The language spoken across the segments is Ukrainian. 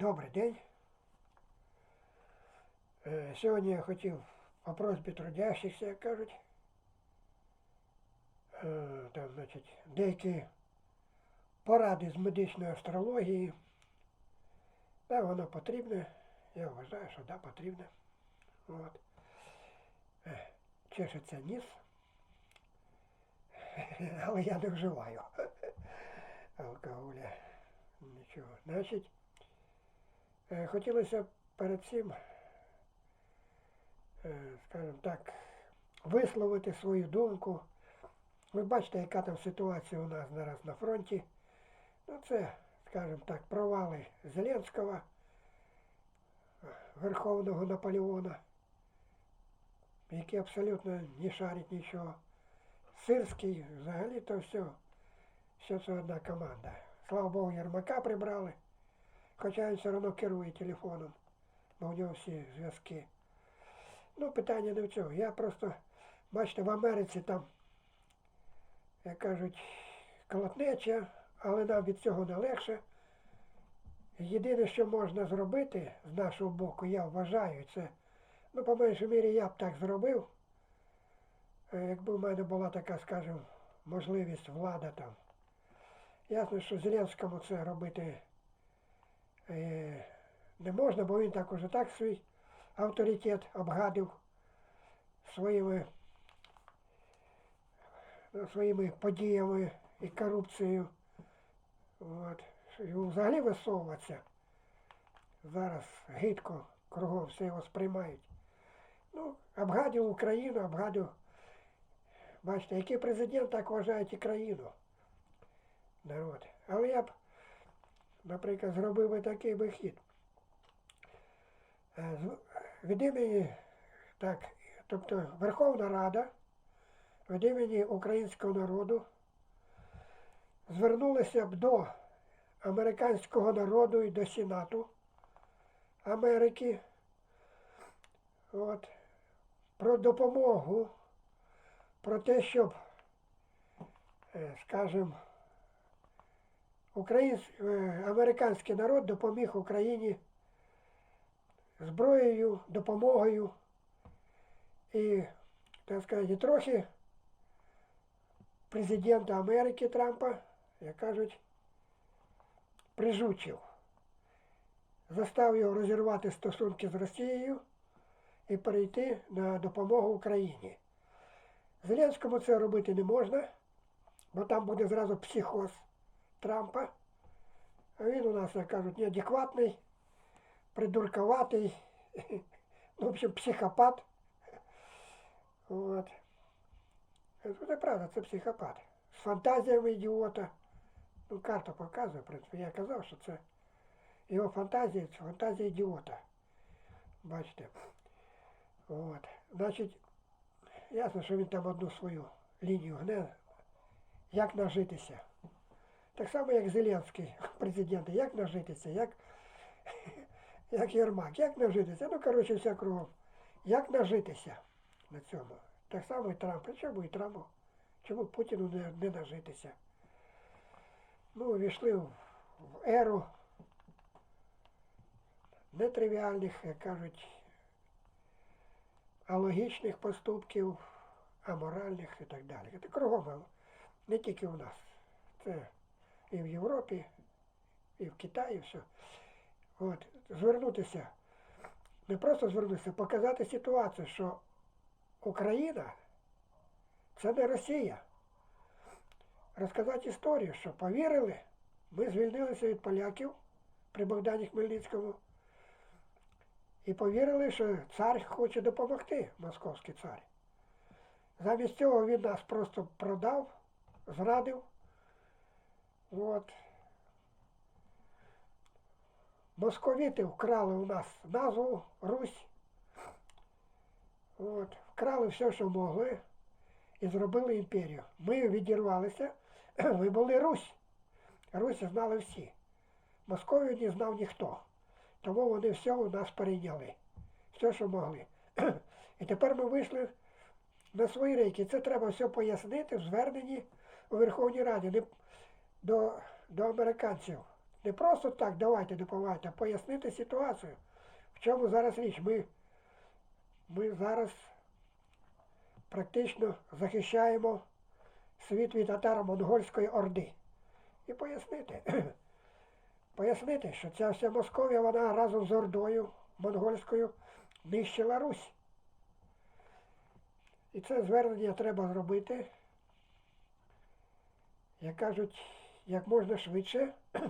Добрий день. Е, Сьогодні я хотів по просьбі трудящихся, як кажуть, е, там, значить, деякі поради з медичної астрології. Да, воно потрібне. Я вважаю, що да, потрібне. От. Е, Чешеться ніс. Але я не вживаю алкоголя. Нічого. Значить, е, хотілося б перед цим, е, скажімо так, висловити свою думку. Ви бачите, яка там ситуація у нас зараз на фронті. Ну, це, скажімо так, провали Зеленського, Верховного Наполеона, який абсолютно не шарить нічого. Сирський, взагалі то все, все це одна команда. Слава Богу, Єрмака прибрали, хоча він все одно керує телефоном, бо у нього всі зв'язки. Ну, питання не в цьому. Я просто, бачите, в Америці там, як кажуть, колотнеча, але нам від цього не легше. Єдине, що можна зробити з нашого боку, я вважаю, це, ну, по меншій мірі, я б так зробив. Е, Якби в мене була така, скажімо, можливість влада там. Ясно, що Зеленському це робити е, не можна, бо він так уже так свій авторитет обгадив своїми, ну, своїми подіями і корупцією. От. Взагалі висовуватися. Зараз гидко кругом все його сприймають. Ну, обгадив Україну, обгадив Бачите, який президент так вважає і країну. Народ. Але я б, наприклад, зробив би такий би хід. Е, Від імені, так, тобто Верховна Рада від імені українського народу звернулася б до американського народу і до Сенату Америки от, про допомогу про те, щоб, е, скажімо, американський народ допоміг Україні зброєю, допомогою і, так сказати, трохи президента Америки Трампа, як кажуть, прижучив. Застав його розірвати стосунки з Росією і перейти на допомогу Україні. Зеленському це робити не можна, бо там буде зразу психоз Трампа. А він у нас, як кажуть, неадекватний, придурковатий, ну, в общем, психопат. От. Це правда, це психопат. З фантазіями ідіота. Ну, карта показує, в принципі, я казав, що це його фантазії, це фантазія ідіота. Бачите. От. Значить, Ясно, що він там одну свою лінію гне, як нажитися. Так само, як Зеленський президент, як нажитися, як, як Єрмак, як нажитися. Ну, коротше, все кругом. Як нажитися на цьому. Так само і Трамп. Чому і Трампу? Чому Путіну не, не нажитися? Ну, увійшли в, в еру нетривіальних, як кажуть, алогічних поступків, аморальних і так далі. Це кругом, не тільки у нас. Це і в Європі, і в Китаї все. От, звернутися, не просто звернутися, показати ситуацію, що Україна це не Росія. Розказати історію, що повірили, ми звільнилися від поляків при Богдані Хмельницькому. І повірили, що цар хоче допомогти, московський цар. Замість цього він нас просто продав, зрадив. От. Московіти вкрали у нас назву Русь. От. Вкрали все, що могли, і зробили імперію. Ми відірвалися, ми були Русь. Русь знали всі. Московію не знав ніхто. Тому вони все у нас перейняли. Все, що могли. І тепер ми вийшли на свої рейки. Це треба все пояснити в зверненні у Верховній Раді до, до американців. Не просто так давайте допомагайте, а пояснити ситуацію. В чому зараз річ? Ми, ми зараз практично захищаємо світ від татаро-монгольської орди. І пояснити. Пояснити, що ця вся Московія, вона разом з Ордою монгольською нищила Русь. І це звернення треба зробити, як кажуть, як можна швидше.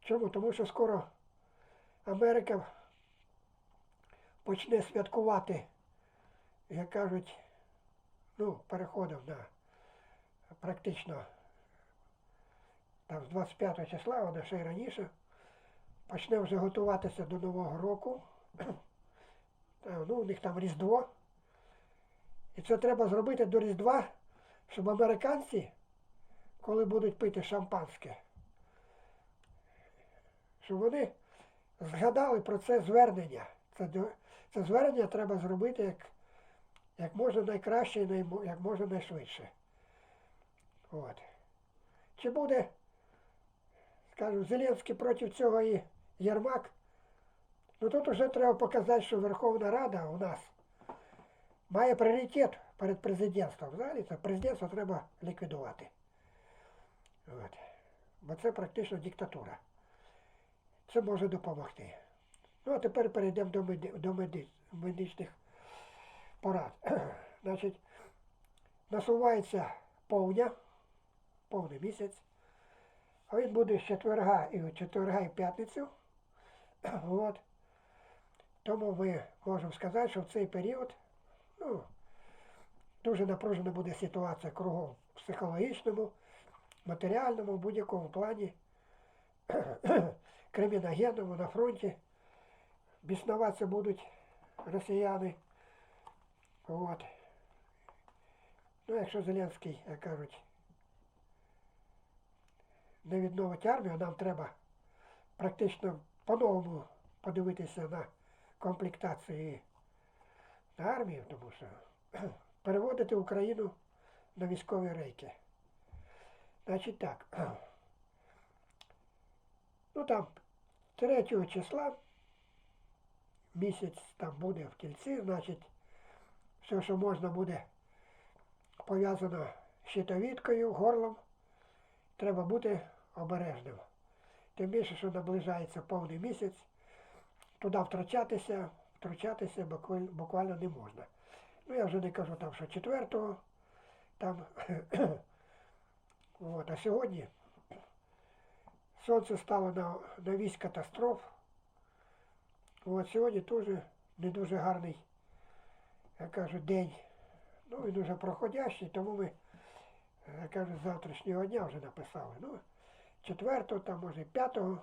Чому? Тому що скоро Америка почне святкувати, як кажуть, ну, переходом на практично там з 25 числа, вона ще й раніше, почне вже готуватися до Нового року. Ну, у них там Різдво. І це треба зробити до Різдва, щоб американці, коли будуть пити шампанське, щоб вони згадали про це звернення. Це, це звернення треба зробити як, як можна найкраще і як можна найшвидше. От. Чи буде, скажімо, Зеленський проти цього і Єрмак? Ну тут вже треба показати, що Верховна Рада у нас має пріоритет перед президентством. Взагалі це президентство треба ліквідувати. От. Бо це практично диктатура. Це може допомогти. Ну а тепер перейдемо до, меди, до меди, медичних порад. Значить, насувається повня, повний місяць. А він буде з четверга і четверга і п'ятницю. От. Тому ми можемо сказати, що в цей період ну, дуже напружена буде ситуація кругом в психологічному, матеріальному, в будь-якому плані, криміногенному на фронті. Біснуватися будуть росіяни. От. Ну, якщо Зеленський, як кажуть, не відновить армію, нам треба практично по-новому подивитися на комплектації на армію, тому що переводити Україну на військові рейки. Значить так. Ну там 3 числа місяць там буде в кільці, значить, все, що можна буде пов'язано щитовідкою, горлом, треба бути обережним. Тим більше, що наближається повний місяць, туди втручатися, втручатися буквально не можна. Ну, я вже не кажу там, що четвертого, там, от, а сьогодні сонце стало на, на вісь катастроф. От сьогодні теж не дуже гарний, я кажу, день. Ну, він дуже проходящий, тому ми, я кажу, з завтрашнього дня вже написали. Ну, четвертого, там, може, п'ятого,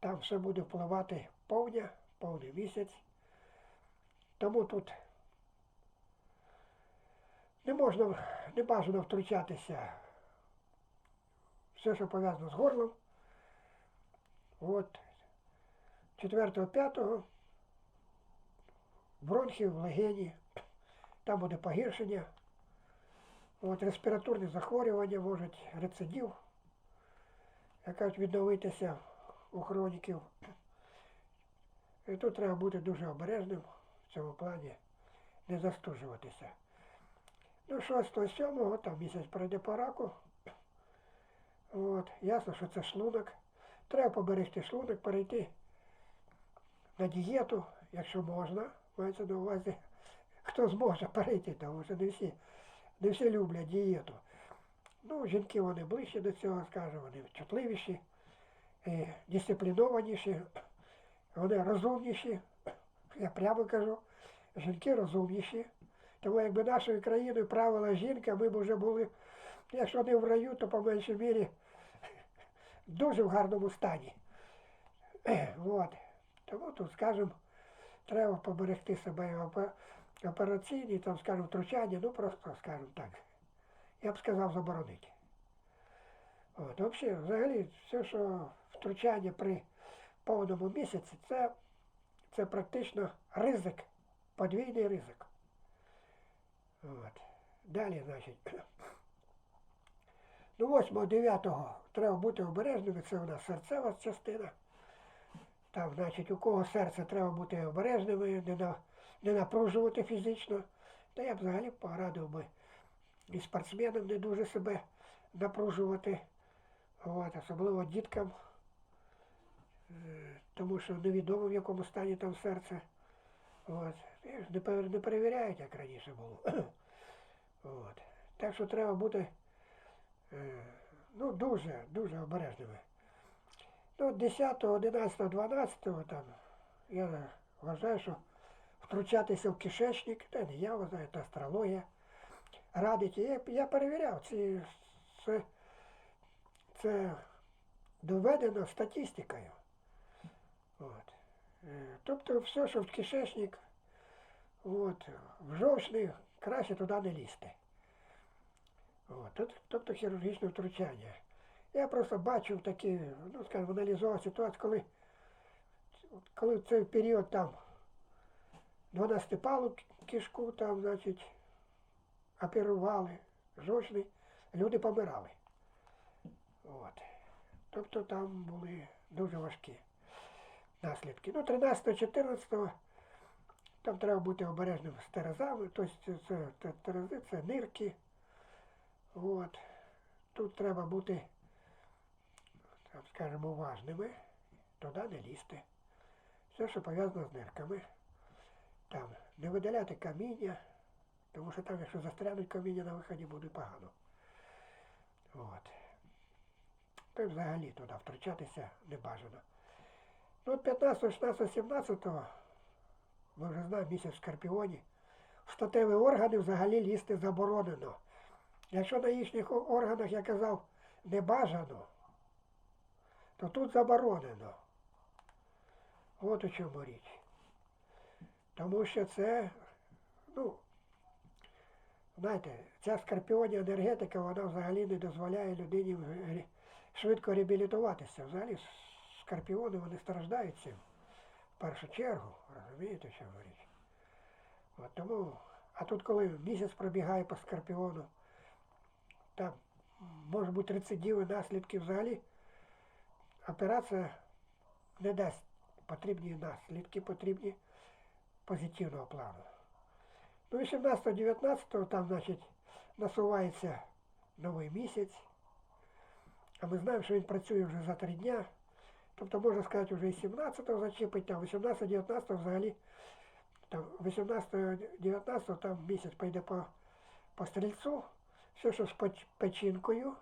там все буде впливати повня, повний місяць. Тому тут не можна, не бажано втручатися все, що пов'язано з горлом. От 4-5 бронхів, легені, там буде погіршення. От респіраторні захворювання можуть рецидив, як кажуть, відновитися у хроніків. І тут треба бути дуже обережним в цьому плані, не застужуватися. Ну, 6-7, там місяць пройде по раку. От, ясно, що це шлунок. Треба поберегти шлунок, перейти на дієту, якщо можна, мається на увазі, хто зможе перейти, тому що не всі, не всі люблять дієту. Ну, жінки вони ближче до цього, скажімо, вони чутливіші, е, дисциплінованіші, вони розумніші. Я прямо кажу, жінки розумніші. Тому якби нашою країною правила жінка, ми б вже були, якщо не в раю, то по меншій мірі дуже в гарному стані. От. Тому тут, скажімо, треба поберегти себе операційні, там, скажімо, втручання, ну просто, скажімо так, я б сказав, заборонити. От, взагалі, взагалі, все, що втручання при повному місяці, це, це практично ризик, подвійний ризик. От. Далі, значить, Ну, 8-9 треба бути обережними, це у нас серцева частина. Там, значить, у кого серце треба бути обережними, не, на, не напружувати фізично. Та я б взагалі порадив би і спортсменам не дуже себе напружувати. От, особливо діткам. Е, Тому що невідомо в якому стані там серце. От. Не перевіряють, як раніше було. От. Так що треба бути е, ну, дуже, дуже обережними. Ну, 10, 11, 12 там, я вважаю, що втручатися в кишечник, та не я вважаю, це астрологія. Радить. Я, я перевіряв, ці, це, це доведено статистикою. От. Е, Тобто все, що в кишечник, от, в жовчний, краще туди не лізти. От. Тобто хірургічне втручання. Я просто бачив такі, ну скажімо, аналізував ситуацію, коли, коли цей період там 12 палу кишку там, значить, оперували, жовчний, люди помирали. От. Тобто там були дуже важкі наслідки. Ну, 13-14 там треба бути обережним з терезами, тобто це, терези, це нирки. От. Тут треба бути, так скажемо, уважними, туди не лізти. Все, що пов'язано з нирками. Там не видаляти каміння, тому що там, якщо застрянуть каміння на виході, буде погано. От. Й взагалі туди втручатися не бажано. Ну, 15, 16, 17, ми вже знаємо, місяць в Скорпіоні, в статеві органи взагалі лізти заборонено. Якщо на їхніх органах, я казав, не бажано, то тут заборонено. От у чому річ. Тому що це, ну, знаєте, ця скорпіонія енергетика, вона взагалі не дозволяє людині швидко реабілітуватися. Взагалі скорпіони вони страждають цим першу чергу, розумієте, що річ. От тому, а тут коли місяць пробігає по скорпіону, там може бути рецидиви, наслідки взагалі, операція не дасть потрібні наслідки, потрібні позитивного плану. Ну, 18-19 там, значить, насувається новий місяць. А ми знаємо, що він працює вже за три дня. Тобто, можна сказати, вже і 17-го зачепить, там 18-19 взагалі, там 18-19 там місяць пойде по, по стрільцу. Все, що з печ- печінкою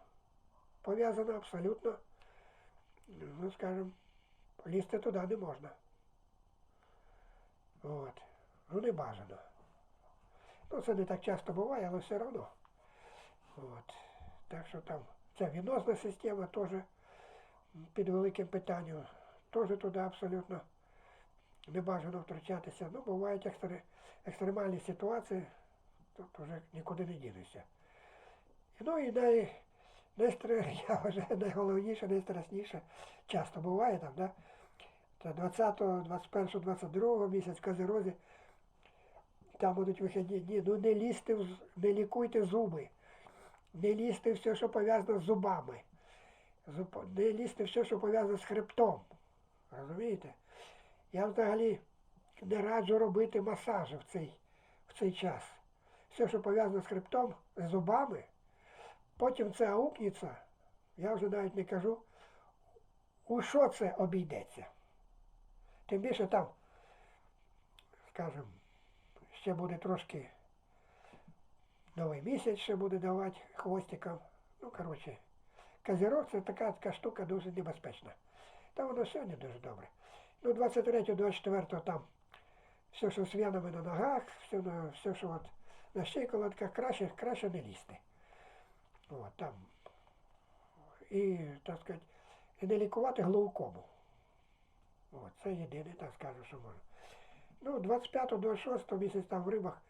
пов'язано абсолютно, ну, скажімо, лізти туди не можна. От. Ну, не бажано. Ну, це не так часто буває, але все одно. От. Так що там ця вінозна система теж Під великим питанням. Теж туди абсолютно не бажано втручатися. Ну, бувають екстре, екстремальні ситуації, тут вже нікуди не дінешся. Ну і най, найстра, я вважаю, найголовніше, найстрасніше, часто буває там, да? Це 20, 21, 22 місяць в Козерозі, там будуть вихідні дні. Ну не лізьте, не лікуйте зуби, не лізьте все, що пов'язано з зубами, Зуб- не лізьте все, що пов'язано з хребтом. Розумієте? Я взагалі не раджу робити масажі в цей, в цей час. Все, що пов'язано з хребтом, з зубами, потім це аукнеться, я вже навіть не кажу, у що це обійдеться. Тим більше там, скажімо, ще буде трошки новий місяць ще буде давати хвостикам. Ну, коротше, козірог це така, така штука дуже небезпечна. Та воно сьогодні дуже добре. Ну, 23-24 там все, що з венами на ногах, все, все що от на щиколотках, краще, краще не лізти. От, там. І, так сказати, і не лікувати глаукому. От, це єдине, так скажу, що можна. Ну, 25-26 місяць там в рибах.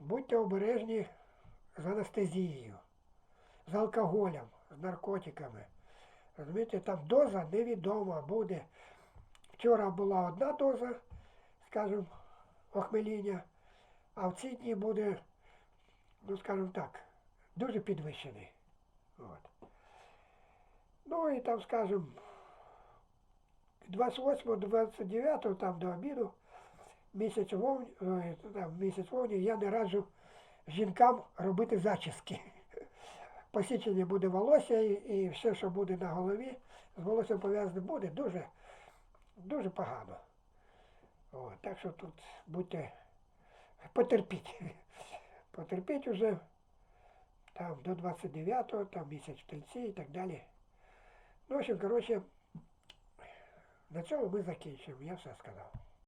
Будьте обережні з анестезією, з алкоголем, з наркотиками. Розумієте, там доза невідома буде. Вчора була одна доза, скажімо, охмеління, а в ці дні буде, ну скажімо так, дуже підвищений. От. Ну і там, скажем, 28-29 там до обіду місяць вовні, там, місяць вовні я не раджу жінкам робити зачіски. Посічення буде волосся і, і все, що буде на голові, з волоссям пов'язане буде дуже, дуже погано. О, так що тут будьте, потерпіть. Потерпіть уже там до 29-го, там місяць в тельці і так далі. Ну, в общем, коротше, на цьому ми закінчимо, я все сказав.